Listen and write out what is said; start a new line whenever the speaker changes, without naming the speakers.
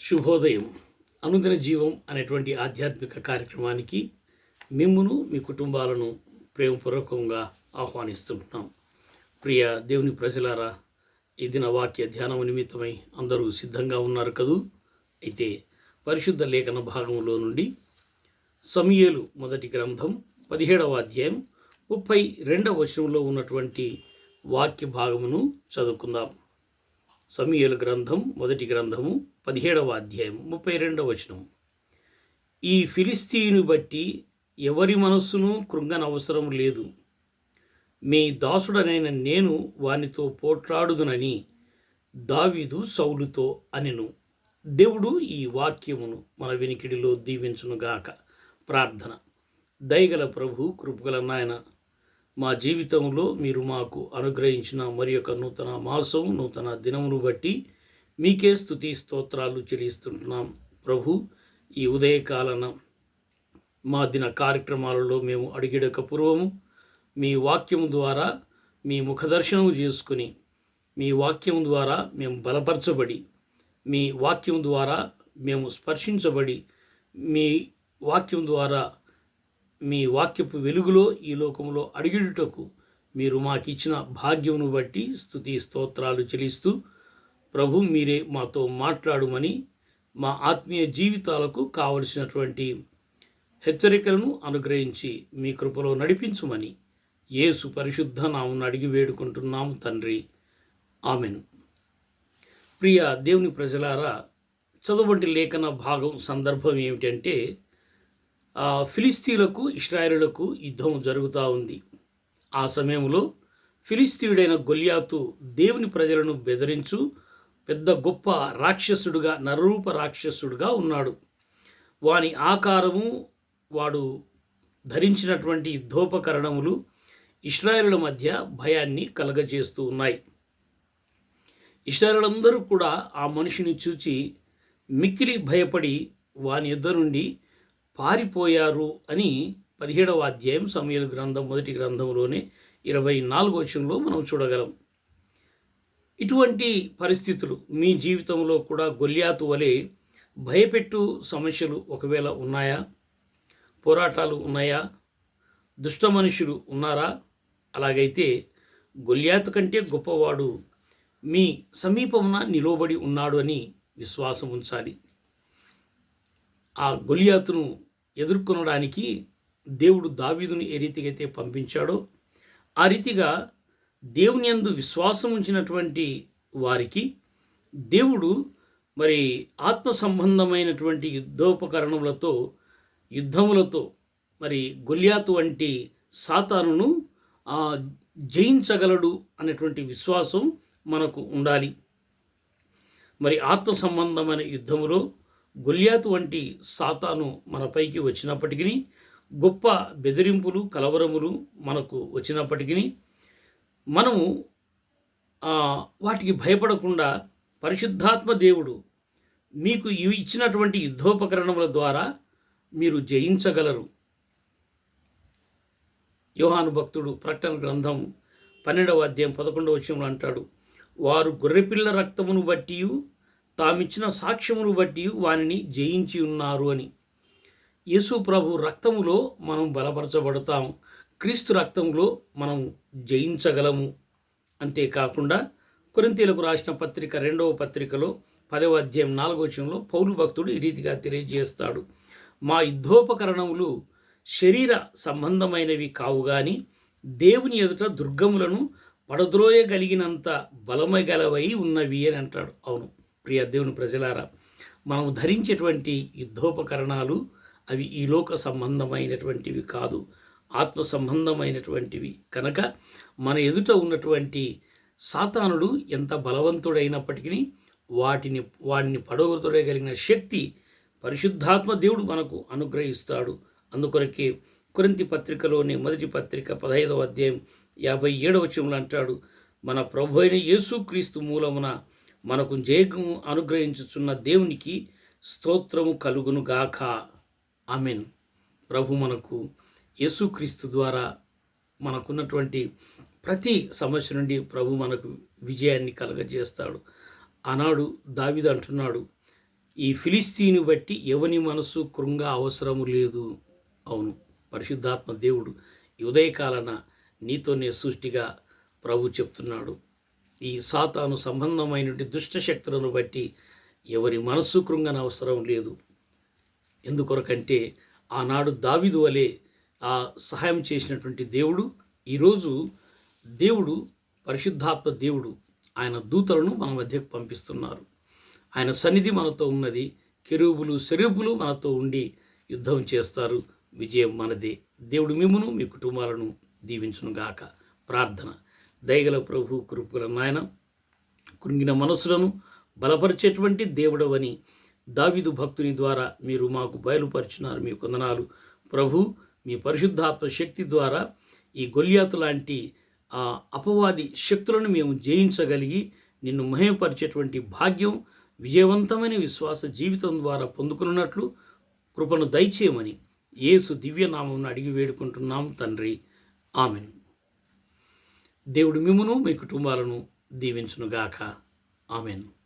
శుభోదయం. అనుదిన జీవం అనేటువంటి ఆధ్యాత్మిక కార్యక్రమానికి మిమ్మును మీ కుటుంబాలను ప్రేమపూర్వకంగా ఆహ్వానిస్తుంటున్నాం. ప్రియ దేవుని ప్రజలారా ఈ దిన వాక్య ధ్యానం నిమిత్తమై అందరూ సిద్ధంగా ఉన్నారు కదూ? అయితే పరిశుద్ధ లేఖన భాగంలో నుండి సమయలు మొదటి గ్రంథం పదిహేడవ అధ్యాయం ముప్పై రెండవ వచనంలో ఉన్నటువంటి వాక్య భాగమును చదువుకుందాం. సమీయుల గ్రంథం మొదటి గ్రంథము పదిహేడవ అధ్యాయం ముప్పై రెండవ వచనం. ఈ ఫిలిస్తీను బట్టి ఎవరి మనస్సును కృంగనవసరం లేదు. మీ దాసుడనైన నేను వానితో పోట్లాడుదునని దావీదు సౌలుతో అనెను. దేవుడు ఈ వాక్యమును మన వినికిడిలో దీవించునుగాక. ప్రార్థన. దయగల ప్రభు కృపగల నాయన. మా జీవితంలో మీరు మాకు అనుగ్రహించిన మరి యొక్క నూతన మాసం నూతన దినమును బట్టి మీకే స్థుతి స్తోత్రాలు చెల్లిస్తుంటున్నాం ప్రభు ఈ ఉదయకాలన మా దిన కార్యక్రమాలలో మేము అడిగిడక పూర్వము మీ వాక్యం ద్వారా మీ ముఖదర్శనం చేసుకుని మీ వాక్యం ద్వారా మేము బలపరచబడి మీ వాక్యం ద్వారా మేము స్పర్శించబడి మీ వాక్యం ద్వారా మీ వాక్యపు వెలుగులో ఈ లోకంలో అడిగిడుటకు మీరు మాకిచ్చిన భాగ్యమును బట్టి స్థుతి స్తోత్రాలు చెల్లిస్తూ ప్రభు మీరే మాతో మాట్లాడుమని మా ఆత్మీయ జీవితాలకు కావలసినటువంటి హెచ్చరికలను అనుగ్రహించి మీ కృపలో నడిపించుమని యేసు పరిశుద్ధ నామును అడిగి వేడుకుంటున్నాము తండ్రి. ఆమెను. ప్రియ దేవుని ప్రజలారా చదువంటి లేఖన భాగం సందర్భం ఏమిటంటే ఫిలిస్తీన్లకు ఇస్రాయేలులకు యుద్ధం జరుగుతూ ఉంది. ఆ సమయంలో ఫిలిస్తీయుడైన గొల్యాతు దేవుని ప్రజలను బెదిరించు పెద్ద గొప్ప రాక్షసుడుగా నరరూప రాక్షసుడుగా ఉన్నాడు. వాని ఆకారము వాడు ధరించినటువంటి యుద్ధోపకరణములు ఇస్రాయేలుల మధ్య భయాన్ని కలగజేస్తూ ఉన్నాయి. ఇస్రాయేలందరూ కూడా ఆ మనిషిని చూచి మిక్కిలి భయపడి వాని యుద్ధ నుండి పారిపోయారు అని పదిహేడవ అధ్యాయం సమయల గ్రంథం మొదటి గ్రంథంలోనే ఇరవై నాలుగో వచనంలో మనం చూడగలం. ఇటువంటి పరిస్థితులు మీ జీవితంలో కూడా గొల్యాతు వలె భయపెట్టు సమస్యలు ఒకవేళ ఉన్నాయా? పోరాటాలు ఉన్నాయా? దుష్ట మనుషులు ఉన్నారా? అలాగైతే గొల్యాతు కంటే గొప్పవాడు మీ సమీపమున నిలవబడి ఉన్నాడు అని విశ్వాసం ఉంచాలి. ఆ గొలియాతును ఎదుర్కొనడానికి దేవుడు దావీదును ఏ రీతిగా అయితే పంపించాడో ఆ రీతిగా దేవుని యందు విశ్వాసం ఉంచినటువంటి వారికి దేవుడు మరి ఆత్మ సంబంధమైనటువంటి యుద్ధోపకరణములతో యుద్ధములతో మరి గొల్యాతు వంటి సాతానును జయించగలడు అనేటువంటి విశ్వాసం మనకు ఉండాలి. మరి ఆత్మ సంబంధమైన యుద్ధములో గొల్యాతు వంటి సాతాను మనపైకి వచ్చినప్పటికీ గొప్ప బెదిరింపులు కలవరములు మనకు వచ్చినప్పటికీ మనము వాటికి భయపడకుండా పరిశుద్ధాత్మ దేవుడు మీకు ఇవి ఇచ్చినటువంటి యుద్ధోపకరణముల ద్వారా మీరు జయించగలరు. యోహాను భక్తుడు ప్రకటన గ్రంథం పన్నెండవ అధ్యాయం పదకొండవ వచనంలో అంటాడు వారు గొర్రెపిల్ల రక్తమును బట్టి తామిచ్చిన సాక్ష్యమును బట్టి వానిని జయించి ఉన్నారు అని. యేసు ప్రభు రక్తములో మనం బలపరచబడతాం. క్రీస్తు రక్తంలో మనం జయించగలము. అంతేకాకుండా కొరింతీలకు రాసిన పత్రిక రెండవ పత్రికలో పదవ అధ్యాయం నాలుగోచంలో పౌరు భక్తుడు ఈ రీతిగా తెలియజేస్తాడు. మా యుద్ధోపకరణములు శరీర సంబంధమైనవి కావు కానీ దేవుని ఎదుట దుర్గములను పడద్రోయగలిగినంత బలమగలవై ఉన్నవి అని అంటాడు. అవును. ప్రియ దేవుని ప్రజలారా మనం ధరించేటువంటి యుద్ధోపకరణాలు అవి ఈ లోక సంబంధమైనటువంటివి కాదు. ఆత్మ సంబంధమైనటువంటివి. కనుక మన ఎదుట ఉన్నటువంటి సాతానుడు ఎంత బలవంతుడైనప్పటికీ వాటిని వాడిని పడగొరతోయగలిగిన శక్తి పరిశుద్ధాత్మ దేవుడు మనకు అనుగ్రహిస్తాడు. అందుకొరకే కురంతి పత్రికలోని మొదటి పత్రిక పదహైదవ అధ్యాయం యాభై ఏడవ వచనంలో అంటాడు మన ప్రభు అయిన యేసుక్రీస్తు మూలమున మనకు జయము అనుగ్రహించుచున్న దేవునికి స్తోత్రము కలుగును గాక. ఆమెన్. ప్రభు మనకు యేసుక్రీస్తు ద్వారా మనకున్నటువంటి ప్రతి సమస్య నుండి ప్రభు మనకు విజయాన్ని కలగజేస్తాడు. ఆనాడు దావిదు అంటున్నాడు ఈ ఫిలిస్తీని బట్టి ఎవని మనసు కృంగ అవసరము లేదు. అవును పరిశుద్ధాత్మ దేవుడు ఉదయకాలన నీతోనే సృష్టిగా ప్రభు చెప్తున్నాడు. ఈ సాతాను సంబంధమైన దుష్ట శక్తులను బట్టి ఎవరి మనస్సు కృంగన అవసరం లేదు. ఎందుకొరకంటే ఆనాడు దావిదు వలె ఆ సహాయం చేసినటువంటి దేవుడు ఈరోజు దేవుడు పరిశుద్ధాత్మ దేవుడు ఆయన దూతలను మన మధ్యకు పంపిస్తున్నారు. ఆయన సన్నిధి మనతో ఉన్నది కెరూబులు సెరూబులు మనతో ఉండి యుద్ధం చేస్తారు. విజయం మనదే. దేవుడు మిమ్మును మీ కుటుంబాలను దీవించునుగాక. ప్రార్థన. దయగల ప్రభు కృపల నాయన కృంగిన మనసులను బలపరిచేటువంటి దేవుడవని దావిదు భక్తుని ద్వారా మీరు మాకు బయలుపరిచినారు. మీ కొందనాలు ప్రభు మీ పరిశుద్ధాత్మ శక్తి ద్వారా ఈ గొల్యాతు లాంటి ఆ అపవాది శక్తులను మేము జయించగలిగి నిన్ను మహిమపరిచేటువంటి భాగ్యం విజయవంతమైన విశ్వాస జీవితం ద్వారా పొందుకున్నట్లు కృపను దయచేయమని యేసు దివ్యనామం అడిగి వేడుకుంటున్నాం తండ్రి. ఆమెను. దేవుడు మిమ్మును మీ కుటుంబాలను దీవించునుగాక. ఆమెను.